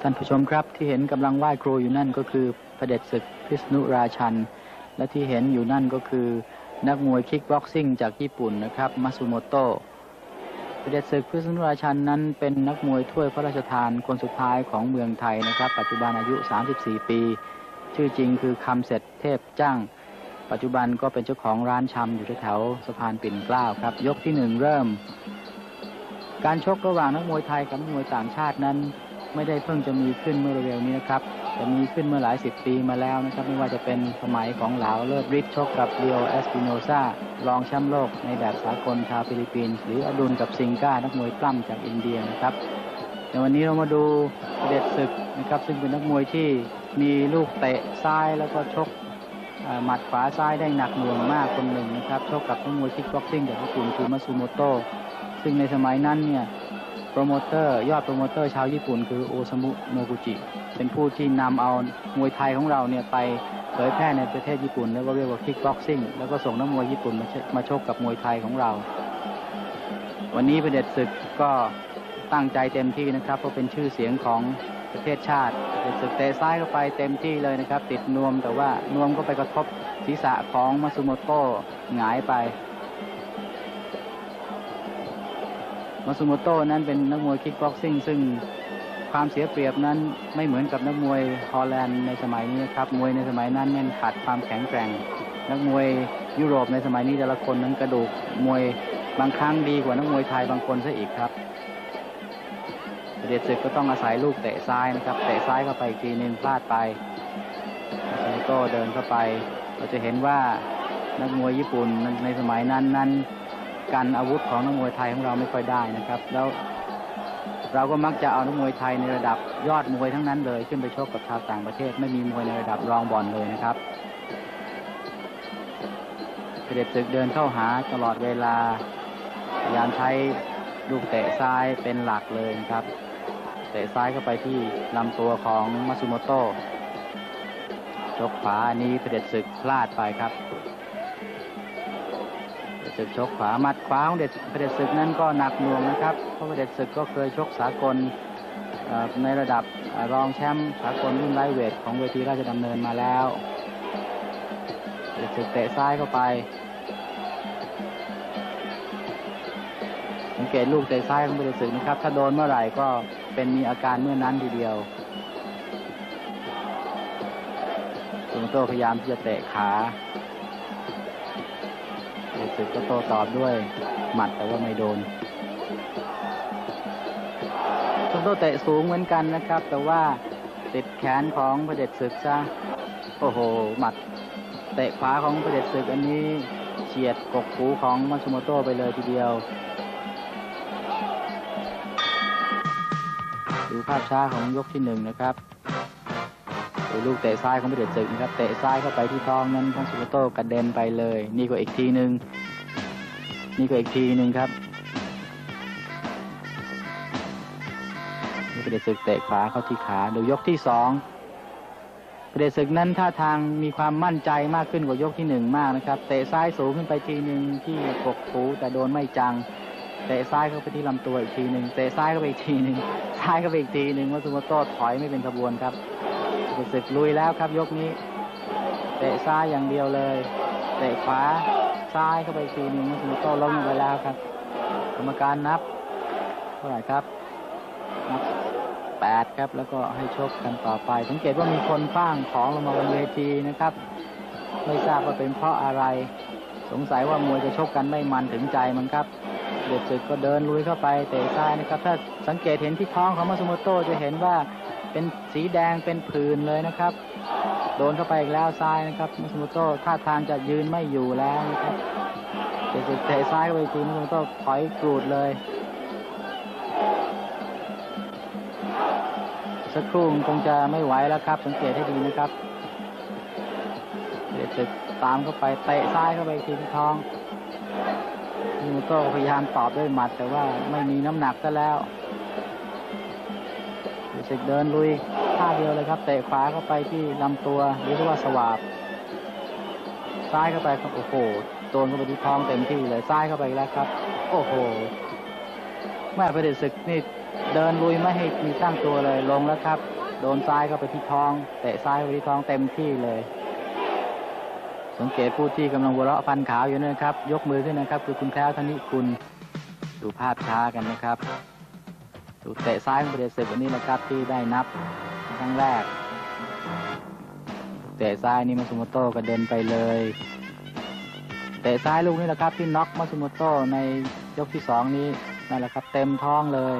ท่านผู้ชมครับที่เห็นกำลังไหว้ครูอยู่นั่นก็คือพระเดชศึกพิษณุราชัน และที่เห็นอยู่นั่นก็คือนักมวยคิกบ็อกซิ่งจากญี่ปุ่นนะครับมัสุโมโตะพระเดชศึกพิษณุราชันนั้นเป็นนักมวยถ้วยพระราชทานคนสุดท้ายของเมืองไทยนะครับ ปัจจุบันอายุ 34 ปี ชื่อจริงคือคำเสร็จเทพจ้าง ปัจจุบันก็เป็นเจ้าของร้านชำอยู่แถวสะพานปิ่นเกล้าครับ ยกที่หนึ่งเริ่ม การชกระหว่างนักมวยไทยกับนักมวยต่างชาตินั้น ไม่ได้เพิ่งจะมีขึ้นเมื่อเร็วนี้นะครับแต่มีขึ้นเมื่อหลายสิบปีมาแล้วนะครับ ไม่ว่าจะเป็นสมัยของเหลาเลิศฤทธิ์ชกกับเรียวแอสปิโนซารองแชมป์โลกในแบบสากลชาวฟิลิปปินส์หรืออดุลกับซิงก้านักมวยปล้ำจากอินเดียนะครับแต่วันนี้เรามาดูเด็ดศึกนะครับ ซึ่งเป็นนักมวยที่มีลูกเตะซ้ายแล้วก็ชกหมัดขวาซ้ายได้หนักหน่วงมากคนหนึ่งนะครับชกกับนักมวยคิกบ็อกซิ่งจากญี่ปุ่นคือมัตสึโมโตะซึ่งในสมัยนั้นเนี่ย รโมเตอร์ ยอดโปรโมเตอร์ชาวญี่ปุ่นคือโอซามุโนกุจิ เป็นผู้ที่นำเอามวยไทยของเราเนี่ยไปเผยแพร่ในประเทศญี่ปุ่น แล้วก็เรียกว่าคิกบ็อกซิ่งแล้วก็ส่งนักมวยญี่ปุ่นมามาชกกับมวยไทยของเรา วันนี้ประเด็จศึกก็ตั้งใจเต็มที่นะครับเพราะเป็นชื่อเสียงของประเทศชาติเด็จศึกเตะซ้ายเข้าไปเต็มที่เลยนะครับ ติดนวมแต่ว่านวมก็ไปกระทบศีรษะของมาซุโมโตะหงายไป มาซุโมโตะนั้นเป็นนักมวยคิกบ็อกซิ่งซึ่งความเสียเปรียบนั้นไม่เหมือนกับนักมวยฮอลแลนด์ในสมัยนี้ครับมวยในสมัยนั้นนั้นขาดความแข็งแกร่ง นักมวยยุโรปในสมัยนี้แต่ละคนนั้นกระดูกมวยบางครั้งดีกว่านักมวยไทยบางคนซะอีกครับเดชศึกก็ต้องอาศัยลูกเตะซ้ายนะครับเตะซ้ายเข้าไปอีกทีหนึงพลาดไปมาซุโมโตะเดินเข้าไป เราจะเห็นว่านักมวยญี่ปุ่นในสมัยนั้นนั้น กันอาวุธของนักมวยไทยของเราไม่ค่อยได้นะครับ แล้วเราก็มักจะเอานักมวยไทยในระดับยอดมวยทั้งนั้นเลยขึ้นไปชกกับชาวต่างประเทศ ไม่มีมวยในระดับรองบอลเลยนะครับเสด็จศึกเดินเข้าหาตลอดเวลาพยายามใช้ลูกเตะซ้ายเป็นหลักเลยครับ เตะซ้ายเข้าไปที่ลำตัวของมาซุโมโตะชกขวานี้เสด็จศึกพลาดไปครับ ศึกชกขวามัดขวาของเด็ดพระเด็ดศึกนั้นก็หนักหน่วงนะครับ เพราะพระเด็ดศึกก็เคยชกสากลในระดับรองแชมป์สากลรุ่นไลเวทของเวทีราชดำเนินมาแล้วเด็ดศึกเตะซ้ายเข้าไปสังเกตลูกเตะซ้ายของพระเด็ดศึกนะครับ ถ้าโดนเมื่อไหร่ก็เป็นมีอาการเมื่อนั้นทีเดียวตุงโตพยายามที่จะเตะขา ศึกก็โต้ตอบด้วยหมัดแต่ว่าไม่โดนซุนโตเตะสูงเหมือนกันนะครับ แต่ว่าติดแขนของพระเด็จศึกซะโอ้โห หมัดเตะขวาของพระเด็จศึกอันนี้เฉียดกกหูของมัตสึโมโตไปเลยทีเดียว ดูภาพช้าของยกที่หนึ่งนะครับดูลูกเตะซ้ายของพระเดชศึกนะครับ เตะซ้ายเข้าไปที่ท้องนั้นของสุโกโตกระเด็นไปเลย นี่ก็อีกทีหนึ่ง นี่ก็อีกทีหนึ่งครับนี่พระเดชศึกเตะขวาเข้าที่ขาดูยกที่สองพระเดชศึกนั้นท่าทางมีความมั่นใจมากขึ้นกว่ายกที่หนึ่งมากนะครับ เตะซ้ายสูงขึ้นไปทีหนึ่งที่กกหูแต่โดนไม่จัง เตะซ้ายเข้าไปที่ลำตัวอีกทีหนึ่งเตะซ้ายเข้าไปอีกทีหนึ่งซ้ายเข้าไปอีกทีหนึ่งวัตสุมโตถอยไม่เป็นขบวนครับเด็กศึกลุยแล้วครับยกนี้ เตะซ้ายอย่างเดียวเลย เตะขวา ซ้ายเข้าไปอีกทีหนึงมัตสึโมโต้ล้มลงไปแล้วครับกรรมการนับเท่าไหร่ครับนับแปดครับ แล้วก็ให้ชกกันต่อไป สังเกตว่ามีคนคว้างของลงมาบนเวทีนะครับ ไม่ทราบว่าเป็นเพราะอะไร สงสัยว่ามวยจะชกกันไม่มันถึงใจมันครับเด็กศึกก็เดินลุยเข้าไปเตะซ้ายนะครับ ถ้าสังเกตเห็นที่ท้องของมัสึโมโต้จะเห็นว่าเป็นสีแดงเป็นผื่นเลยนะครับ โดนเข้าไปอีกแล้วซ้ายนะครับมัสโมโต้ท่าทางจะยืนไม่อยู่แล้วนะครับเจะเตะซ้ายเข้าไปทีมัสโมโต้ถอยกรูดเลย สักครู่คงจะไม่ไหวแล้วครับ สังเกตให้ดีนะครับเดชึกตามเข้าไปเตะซ้ายเข้าไปทีที่ท้องมัสโมโต้พยายามตอบด้วยหมัดแต่ว่าไม่มีน้ำหนักซะแล้ว สิกเดินลุยท่าเดียวเลยครับเตะขวาเข้าไปที่ลำตัวหรือว่าสวาบซ้ายเข้าไปครับโอ้โหโดนเข้าไปที่ท้องเต็มที่เลยซ้ายเข้าไปแล้วครับ โอ้โหแม่ประเด็ศึกนี่เดินลุยไม่ให้มีตั้งตัวเลยลงแล้วครับ โดนซ้ายเข้าไปที่ท้องเตะซ้ายไปที่ท้องเต็มที่เลยสังเกตผู้ที่กำลังหัวเราะฟันขาวอยู่นั่นนะครับ ยกมือขึ้นนะครับ คือคุณแคล้วธนิคุณดูภาพช้ากันนะครับ ดูเตะซ้ายของปรเดชศึกวันนี้นะครับที่ได้นับครั้งแรก เตะซ้ายนี่มาสุโมโต้กระเด็นไปเลย เตะซ้ายลูกนี้แหละครับที่น็อกมาสุโมโต้ในยกที่สองนี้นั่นแหละครับเต็มท้องเลย